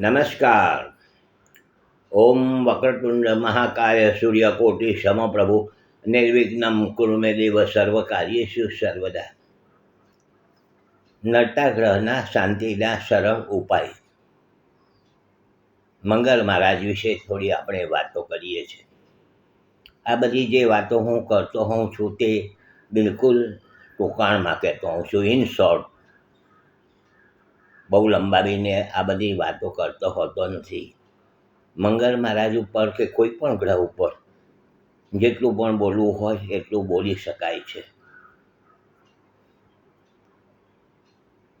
નમસ્કાર. ઓમ વક્રતુંડ મહાકાય સૂર્યકોટી સમપ્રભુ નિર્વિઘ્નમ કુરુમે દેવ સર્વકાર્યેષુ સર્વદા. નડતા ગ્રહના શાંતિના સરળ ઉપાય. મંગળ મહારાજ વિશે થોડી આપણે વાતો કરીએ છીએ. આ બધી જે વાતો હું કરતો હોઉં છું તે બિલકુલ ટૂંકાણમાં કહેતો હોઉં છું. ઇન શોર્ટ બહુ લંબાવીને આ બધી વાતો કરતો હોતો નથી. મંગળ મહારાજ ઉપર કે કોઈ પણ ગ્રહ ઉપર જેટલું પણ બોલવું હોય એટલું બોલી શકાય છે.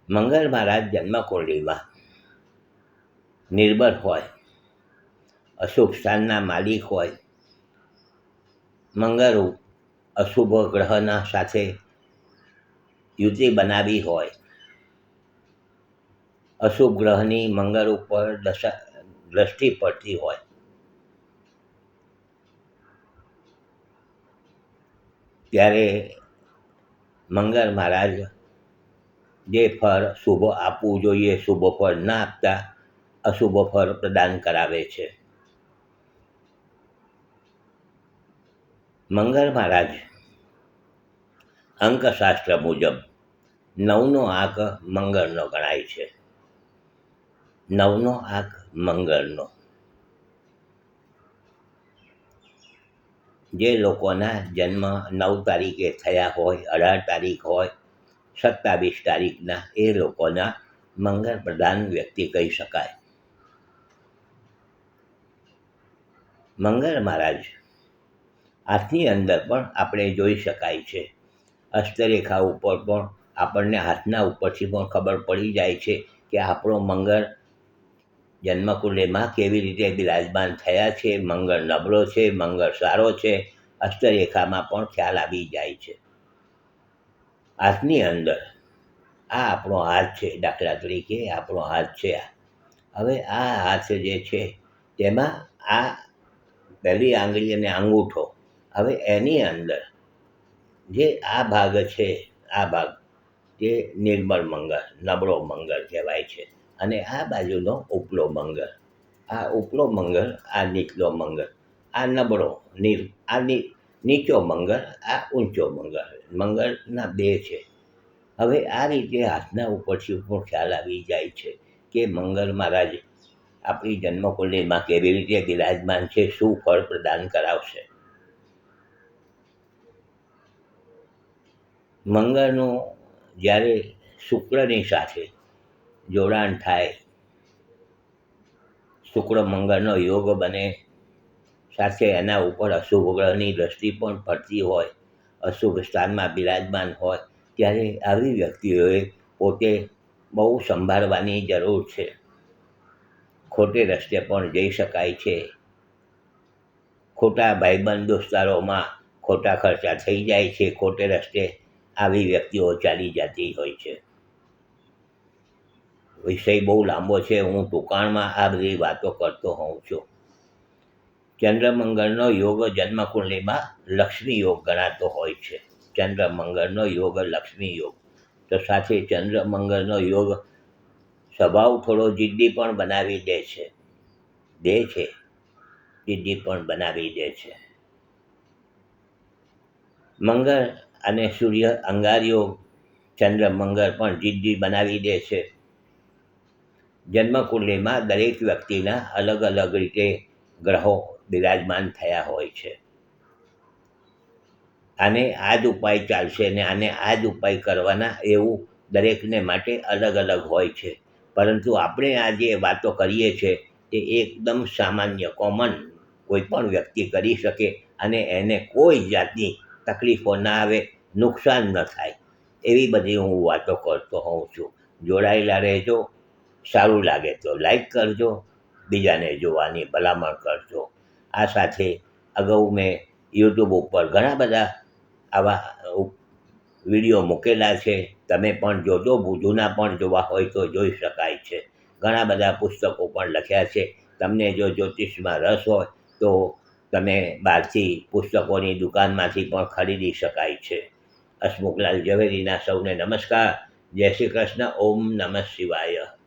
મંગળ મહારાજ જન્મકુંડલીમાં નિર્ભર હોય, અશુભ સ્થાનના માલિક હોય મંગળ અશુભ ગ્રહના સાથે યુતિ બનાવી હોય અશુભ ગ્રહની મંગળ ઉપર દશા, દ્રષ્ટિ પડતી હોય. ત્યારે મંગળ મહારાજ જે ફળ શુભ આપવું જોઈએ, શુભ ફળ ના આપતા અશુભ ફળ પ્રદાન કરાવે છે. મંગળ મહારાજ અંકશાસ્ત્ર મુજબ નવનો આંક મંગળનો ગણાય છે. નવનો આંક મંગળનો. જે લોકોના જન્મ નવ તારીખે થયા હોય, અઢાર તારીખ હોય, સત્તાવીસ તારીખના, એ લોકોના મંગળ પ્રધાન વ્યક્તિ કહી શકાય. મંગળ મહારાજ, હાથની અંદર પણ આપણે જોઈ શકાય છે. હસ્તરેખા ઉપર પણ આપણને હાથના ઉપરથી પણ ખબર પડી જાય છે કે આપણો મંગળ જન્મકુંડલીમાં કેવી રીતે બિરાજમાન થયા છે, મંગળ નબળો છે, મંગળ સારો છે, અષ્ટરેખામાં પણ ખ્યાલ આવી જાય છે. હાથની અંદર આ આપણો હાથ છે, દાખલા તરીકે આપણો હાથ છે આ. હવે આ હાથ જે છે, તેમાં આ પહેલી આંગળી અને અંગૂઠો, હવે એની અંદર જે આ ભાગ છે, આ ભાગ તે નિર્મળ મંગળ, નબળો મંગળ કહેવાય છે. અને આ બાજુનો ઉપલો મંગળ. આ ઉપલો મંગળ, આ નીચલો મંગળ, આ નબળો નીર આ નીચો મંગળ, આ ઊંચો મંગળ. મંગળના બે છે. હવે આ રીતે હાથના ઉપરથી ઉપર ખ્યાલ આવી જાય છે કે મંગળ મહારાજ આપણી જન્મકુંડલીમાં કેવી રીતે બિરાજમાન છે, શું ફળ પ્રદાન કરાવશે? મંગળનું જ્યારે શુક્રની સાથે જોડાણ થાય. શુક્ર મંગળનો યોગ બને. સાથે એના ઉપર અશુભ ગ્રહની દ્રષ્ટિ પણ પડતી હોય, અશુભ સ્થાનમાં બિરાજમાન હોય, ત્યારે આવી વ્યક્તિઓએ પોતે બહુ સંભાળવાની જરૂર છે. ખોટે રસ્તે પણ જઈ શકાય છે. ખોટા ભાઈબંધ દોસ્તારોમાં ખોટા ખર્ચા થઈ જાય છે. ખોટે રસ્તે આવી વ્યક્તિઓ ચાલી જતી હોય છે. વિષય બહુ લાંબો છે, હું ટૂંકાણમાં આ બધી વાતો કરતો હોઉં છું. ચંદ્રમંગળનો યોગ જન્મકુંડલીમાં લક્ષ્મી યોગ ગણાતો હોય છે. ચંદ્રમંગળનો યોગ લક્ષ્મી યોગ. તો સાથે ચંદ્રમંગળનો યોગ સ્વભાવ થોડો જિદ્દી પણ બનાવી દે છે. દે છે. જિદ્દી પણ બનાવી દે છે. મંગળ અને સૂર્ય અંગારીઓ ચંદ્ર મંગળ પણ જિદ્દી બનાવી દે છે. જન્મકુંડલીમાં દરેક વ્યક્તિના અલગ અલગ રીતે ગ્રહો બિરાજમાન થયા હોય છે. આને આ જ ઉપાય ચાલશે ને આને આ જ ઉપાય કરવાના એવું દરેકને માટે અલગ અલગ હોય છે. પરંતુ આપણે આ જે વાતો કરીએ છીએ તે એકદમ સામાન્ય કોમન કોઈ પણ વ્યક્તિ કરી શકે અને એને કોઈ જાતની તકલીફો ના આવે, નુકસાન ન થાય એવી બધી હું વાતો કરતો હોઉં છું. જોડાયેલા રહેજો. સારું લાગે તો લાઈક કરજો, બીજાને જોવાની ભલામણ કરજો. આ સાથે અગાઉ મેં યુટ્યુબ ઉપર ઘણા બધા આવા વીડિયો મૂકેલા છે. તમે પણ જોજો જૂના પણ જોવા હોય તો જોઈ શકાય છે. ઘણા બધા પુસ્તકો પણ લખ્યા છે. તમને જો જ્યોતિષમાં રસ હોય તો તમે બહારથી પુસ્તકોની દુકાનમાંથી પણ ખરીદી શકાય છે. હસમુખલાલ ઝવેરીના સૌને નમસ્કાર. જય શ્રી કૃષ્ણ. ઓમ નમઃ શિવાય.